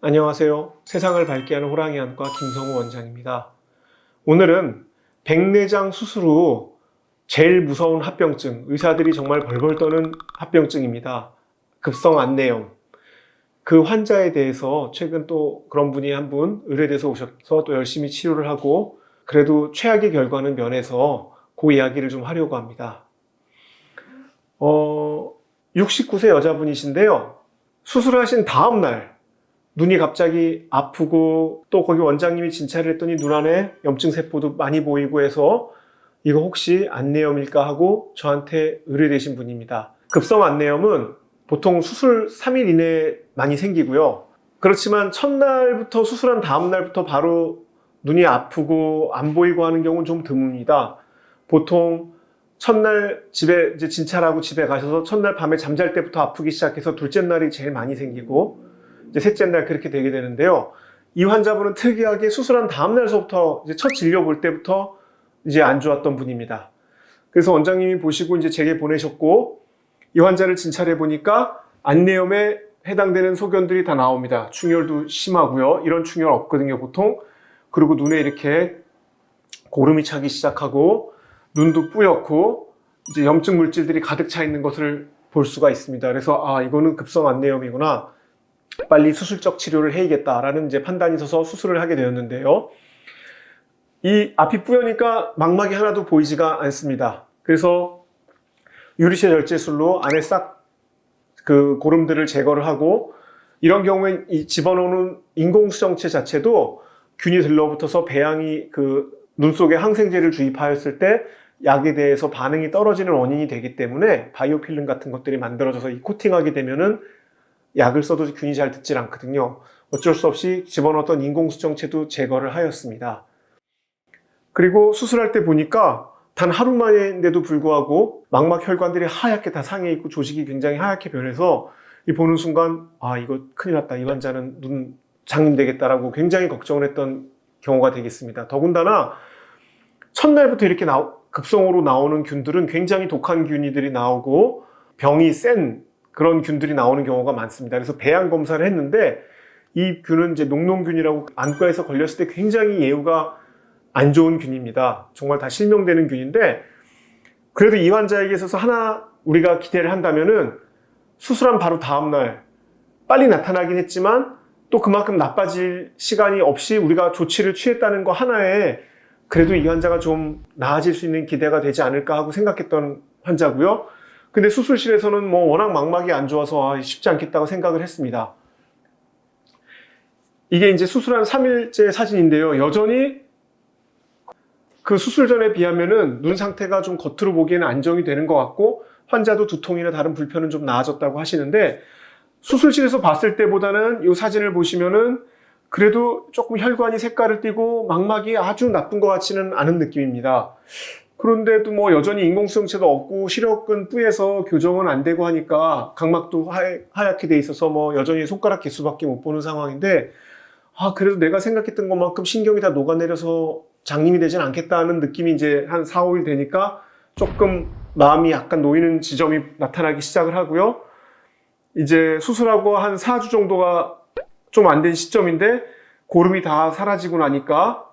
안녕하세요. 세상을 밝게 하는 호랑이 안과 김성우 원장입니다. 오늘은 백내장 수술 후 제일 무서운 합병증, 의사들이 정말 벌벌 떠는 합병증입니다. 급성 안내염. 그 환자에 대해서 최근 또 그런 분이 한 분 의뢰돼서 오셔서 또 열심히 치료를 하고 그래도 최악의 결과는 면해서 그 이야기를 좀 하려고 합니다. 어, 69세 여자분이신데요. 수술하신 다음 날 눈이 갑자기 아프고 또 거기 원장님이 진찰을 했더니 눈 안에 염증 세포도 많이 보이고 해서 이거 혹시 안내염일까 하고 저한테 의뢰되신 분입니다. 급성 안내염은 보통 수술 3일 이내에 많이 생기고요. 그렇지만 첫날부터 수술한 다음 날부터 바로 눈이 아프고 안 보이고 하는 경우는 좀 드뭅니다. 보통 첫날 집에 이제 진찰하고 집에 가셔서 첫날 밤에 잠잘 때부터 아프기 시작해서 둘째 날이 제일 많이 생기고 이제 셋째 날 그렇게 되게 되는데요. 이 환자분은 특이하게 수술한 다음 날서부터 이제 첫 진료 볼 때부터 이제 안 좋았던 분입니다. 그래서 원장님이 보시고 이제 제게 보내셨고 이 환자를 진찰해 보니까 안내염에 해당되는 소견들이 다 나옵니다. 충혈도 심하고요. 이런 충혈 없거든요, 보통. 그리고 눈에 이렇게 고름이 차기 시작하고 눈도 뿌옇고 이제 염증 물질들이 가득 차 있는 것을 볼 수가 있습니다. 그래서 아 이거는 급성 안내염이구나. 빨리 수술적 치료를 해야겠다라는 이제 판단이 서서 수술을 하게 되었는데요. 이 앞이 뿌여니까 망막이 하나도 보이지가 않습니다. 그래서 유리체 절제술로 안에 싹 그 고름들을 제거를 하고 이런 경우에 이 집어넣는 인공수정체 자체도 균이 들러붙어서 배양이 그 눈 속에 항생제를 주입하였을 때 약에 대해서 반응이 떨어지는 원인이 되기 때문에 바이오필름 같은 것들이 만들어져서 이 코팅하게 되면은 약을 써도 균이 잘 듣질 않거든요. 어쩔 수 없이 집어넣었던 인공수정체도 제거를 하였습니다. 그리고 수술할 때 보니까 단 하루 만인데도 불구하고 망막 혈관들이 하얗게 다 상해 있고 조직이 굉장히 하얗게 변해서 이 보는 순간 아 이거 큰일 났다 이 환자는 눈 장님 되겠다라고 굉장히 걱정을 했던 경우가 되겠습니다. 더군다나 첫날부터 이렇게 나, 급성으로 나오는 균들은 굉장히 독한 균이들이 나오고 병이 센 그런 균들이 나오는 경우가 많습니다. 그래서 배양 검사를 했는데 이 균은 이제 녹농균이라고 안과에서 걸렸을 때 굉장히 예후가 안 좋은 균입니다. 정말 다 실명되는 균인데 그래도 이 환자에게 있어서 하나 우리가 기대를 한다면은 수술한 바로 다음날 빨리 나타나긴 했지만 또 그만큼 나빠질 시간이 없이 우리가 조치를 취했다는 거 하나에 그래도 이 환자가 좀 나아질 수 있는 기대가 되지 않을까 하고 생각했던 환자고요. 근데 수술실에서는 뭐 워낙 망막이 안 좋아서 아, 쉽지 않겠다고 생각을 했습니다. 이게 이제 수술한 3일째 사진인데요. 여전히 그 수술 전에 비하면은 눈 상태가 좀 겉으로 보기에는 안정이 되는 것 같고 환자도 두통이나 다른 불편은 좀 나아졌다고 하시는데 수술실에서 봤을 때보다는 이 사진을 보시면은 그래도 조금 혈관이 색깔을 띠고 망막이 아주 나쁜 것 같지는 않은 느낌입니다. 그런데도 뭐 여전히 인공수정체도 없고 시력은 뿌에서 교정은 안 되고 하니까 각막도 하얗, 게 돼 있어서 뭐 여전히 손가락 개수밖에 못 보는 상황인데 아 그래도 내가 생각했던 것만큼 신경이 다 녹아내려서 장님이 되진 않겠다는 느낌이 이제 한 4, 5일 되니까 조금 마음이 약간 놓이는 지점이 나타나기 시작을 하고요. 이제 수술하고 한 4주 정도가 좀 안 된 시점인데 고름이 다 사라지고 나니까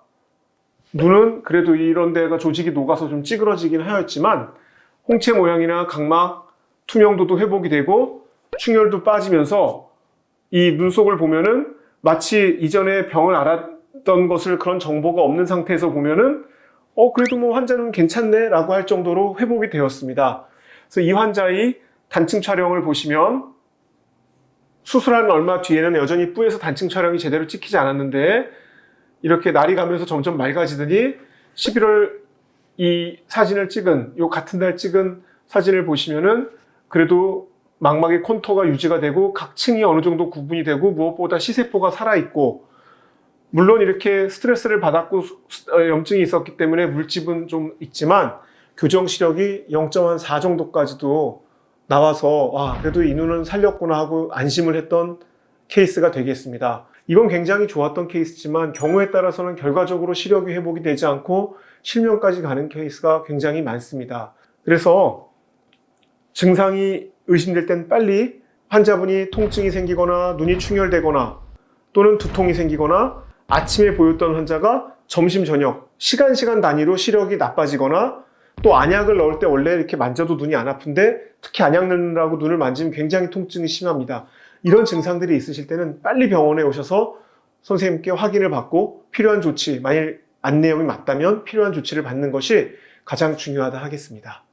눈은 그래도 이런 데가 조직이 녹아서 좀 찌그러지긴 하였지만 홍채 모양이나 각막 투명도도 회복이 되고 충혈도 빠지면서 이 눈 속을 보면은 마치 이전에 병을 앓았던 것을 그런 정보가 없는 상태에서 보면은 어 그래도 뭐 환자는 괜찮네 라고 할 정도로 회복이 되었습니다. 그래서 이 환자의 단층 촬영을 보시면 수술한 얼마 뒤에는 여전히 뿌에서 단층 촬영이 제대로 찍히지 않았는데 이렇게 날이 가면서 점점 맑아지더니 11월 이 사진을 찍은 요 같은 날 찍은 사진을 보시면은 그래도 망막의 콘토가 유지가 되고 각 층이 어느 정도 구분이 되고 무엇보다 시세포가 살아 있고 물론 이렇게 스트레스를 받았고 어, 염증이 있었기 때문에 물집은 좀 있지만 교정 시력이 0.4 정도까지도 나와서 와 그래도 이 눈은 살렸구나 하고 안심을 했던 케이스가 되겠습니다. 이건 굉장히 좋았던 케이스지만 경우에 따라서는 결과적으로 시력이 회복이 되지 않고 실명까지 가는 케이스가 굉장히 많습니다. 그래서 증상이 의심될 땐 빨리 환자분이 통증이 생기거나 눈이 충혈되거나 또는 두통이 생기거나 아침에 보였던 환자가 점심 저녁 시간 시간 단위로 시력이 나빠지거나 또 안약을 넣을 때 원래 이렇게 만져도 눈이 안 아픈데 특히 안약 넣느라고 눈을 만지면 굉장히 통증이 심합니다. 이런 증상들이 있으실 때는 빨리 병원에 오셔서 선생님께 확인을 받고 필요한 조치, 만일 안내염이 맞다면 필요한 조치를 받는 것이 가장 중요하다 하겠습니다.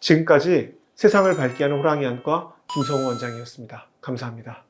지금까지 세상을 밝게 하는 호랑이 안과 김성호 원장이었습니다. 감사합니다.